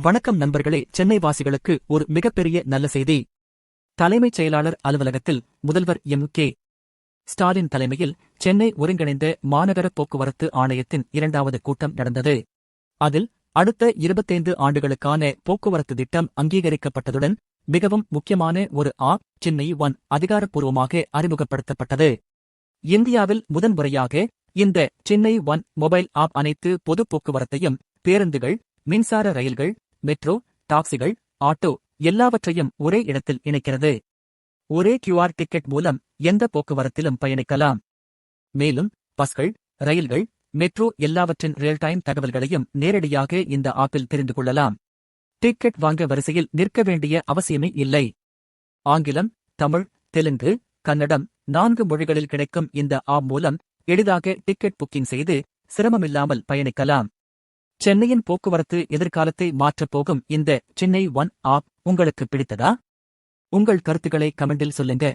வணக்கம் நண்பர்களே சென்னை வாசிகளுக்கு ஒரு மிகப்பெரிய நல்ல செய்தி. தலைமைச் செயலாளர் அலுவலகத்தில் முதல்வர் எம். கே. ஸ்டாலின் தலைமையில் சென்னை ஒருங்கிணைந்த மாநகர போக்குவரத்து ஆணையத்தின் இரண்டாவது கூட்டம் நடந்தது. அதில் அடுத்த இருபத்தைந்து ஆண்டுகளுக்கான போக்குவரத்து திட்டம் அங்கீகரிக்கப்பட்டதுடன் மிகவும் முக்கியமான ஒரு ஆப் சென்னை ஒன் அதிகாரப்பூர்வமாக அறிமுகப்படுத்தப்பட்டது. இந்தியாவில் முதன்முறையாக இந்த சென்னை ஒன் மொபைல் ஆப் அனைத்து பொது போக்குவரத்தையும் பேருந்துகள் மின்சார ரயில்கள் மெட்ரோ டாக்ஸிகள் ஆட்டோ எல்லாவற்றையும் ஒரே இடத்தில் இணைக்கிறது. ஒரே கியூஆர் டிக்கெட் மூலம் எந்த போக்குவரத்திலும் பயணிக்கலாம். மேலும் பஸ்கள் ரயில்கள் மெட்ரோ எல்லாவற்றின் ரியல் டைம் தகவல்களையும் நேரடியாக இந்த ஆப்பில் தெரிந்து கொள்ளலாம். டிக்கெட் வாங்க வரிசையில் நிற்க வேண்டிய அவசியமே இல்லை. ஆங்கிலம் தமிழ் தெலுங்கு கன்னடம் நான்கு மொழிகளில் கிடைக்கும் இந்த ஆப் மூலம் எளிதாக டிக்கெட் புக்கிங் செய்து சிரமமில்லாமல் பயணிக்கலாம். சென்னையின் போக்குவரத்து எதிர்காலத்தை மாற்றப் போகும் இந்த சென்னை ஒன் ஆப் உங்களுக்கு பிடித்ததா? உங்கள் கருத்துக்களை கமெண்டில் சொல்லுங்க.